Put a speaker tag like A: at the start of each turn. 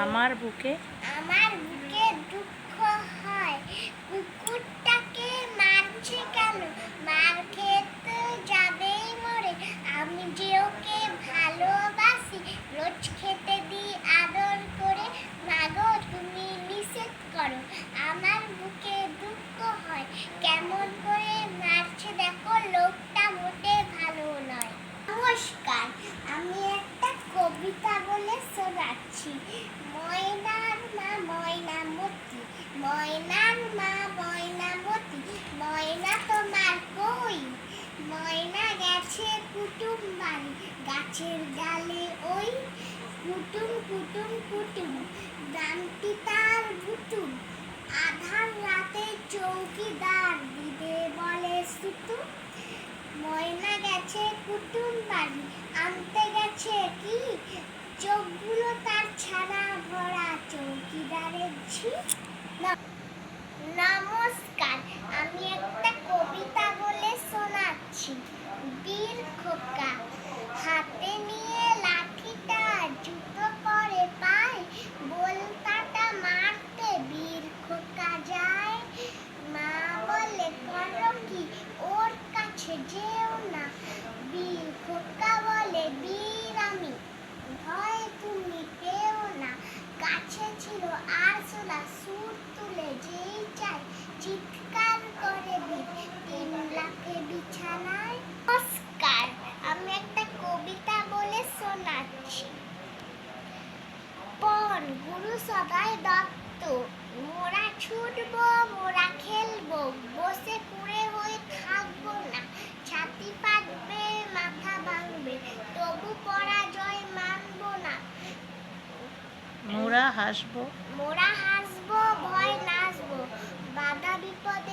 A: আমার বুকে?
B: আমার বুকে দুঃখ হয়। কুকুরটাকে মারছে কেন? মার খেতে যাবেই মরে। আমি যে ওকে ভালোবাসি, রোজ খেতে দিই আদর করে। মাগো, তুমি নিষেধ করো। আমার বুকে দুঃখ হয়। কেমন করে মারছে দেখো লোকটা মোটে ভালো নয় নমস্কার আমি একটা কবিতা বলে শোনাচ্ছি ময়নার মা ময়নামতি ময়নার মা ময়নামতি ময়না তোমার কই ময়না গেছে কুটুম বাড়ি গাছের ডালে ওই কুটুম কুটুম কুটুম দামটি তার বুটুম আধার রাতে চৌকিদার দিদে বলে সুতু ময়না গেছে কুটুম বাড়ি, আনতে গেছে কি? চোখগুলো তার ছানা ভরা চৌকিদারের ঝি। নমস্কার, আমি একটা কবিতা গুরু সদাই দত্ত মোরা ছুটব মোরা খেলব বসে কুড়ে হয়ে থাকব না। ছাতি পাকবে মাথা ভাঙবে তবু পরাজয় মানব না।
A: মোরা হাসব।
B: মোরা হাসব ভয় নাচব বাধা বিপদে